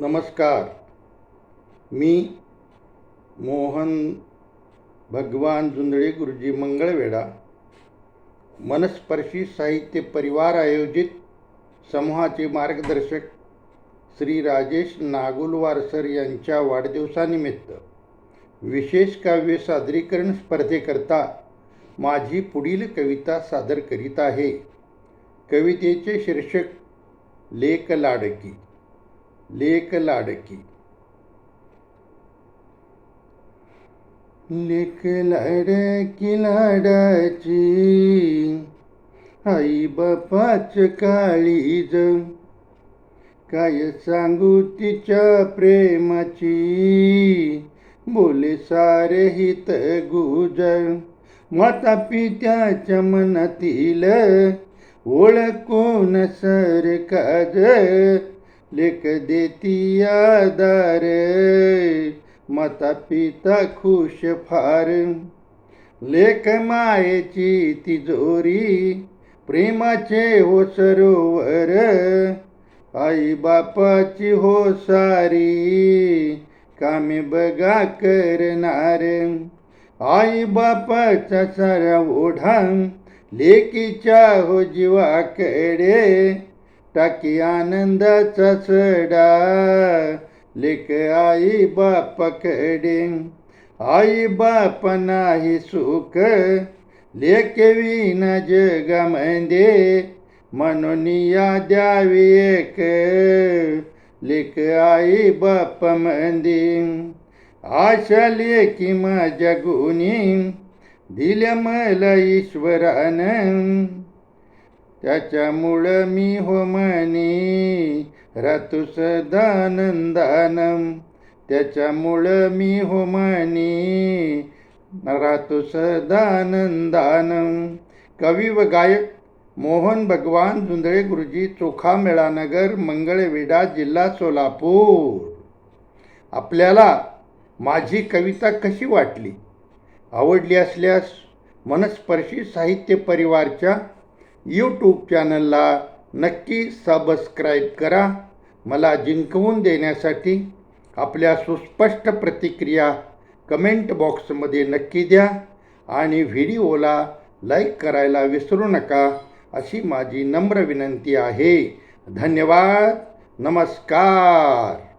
नमस्कार. मी मोहन भगवान जुंदळे गुरुजी मंगळवेढा मनस्पर्शी साहित्य परिवार आयोजित समूहाचे मार्गदर्शक श्री राजेश नागुलवारसर यांच्या वाढदिवसानिमित्त विशेष काव्य सादरीकरण स्पर्धेकरता माझी पुढील कविता सादर करीत आहे. कवितेचे शीर्षक लेक लाडकी लेक लाडकी लेक लाडकी लाडाची आई बापाच काळीज. काय सांगू तिच्या प्रेमाची? बोले सारे हित गुज. माता पित्याच्या मनातील ओळखून सर काज लिख देती दर माता पिता खुश फार. लेख मायेची तिजोरी प्रेमाचे हो सरोवर. आई बापाची हो सारी कामे बघा करणार. आई बापाचा सारा ओढा लेकीच्या हो जीवाकडे. टाकी आनंदाचा सडा लेख आई बापाकडे आई बाप नाही सुख. लेक विना जगामध्ये म्हणून या द्यावी एक. लेख आई बाप मंदी. आशा लेखी माझ्या गुणी. दिल्या मला ईश्वरानं. त्याच्यामुळं मी हो म्हणे रातू सदानंदानम त्याच्यामुळं मी हो म्हणे रातू सदानंदानम कवी व गायक मोहन भगवान जुंदळे गुरुजी चोखा मेळानगर मंगळवेढा जिल्हा सोलापूर. आपल्याला माझी कविता कशी वाटली? आवडली असल्यास मनस्पर्शी साहित्य परिवारच्या यूट्यूब चॅनलला नक्की सबस्क्राईब करा. मला जिंकवून देण्यासाठी आपल्या सुस्पष्ट प्रतिक्रिया कमेंट बॉक्समध्ये नक्की द्या आणि व्हिडिओला लाईक करायला विसरू नका अशी माझी नम्र विनंती आहे. धन्यवाद. नमस्कार.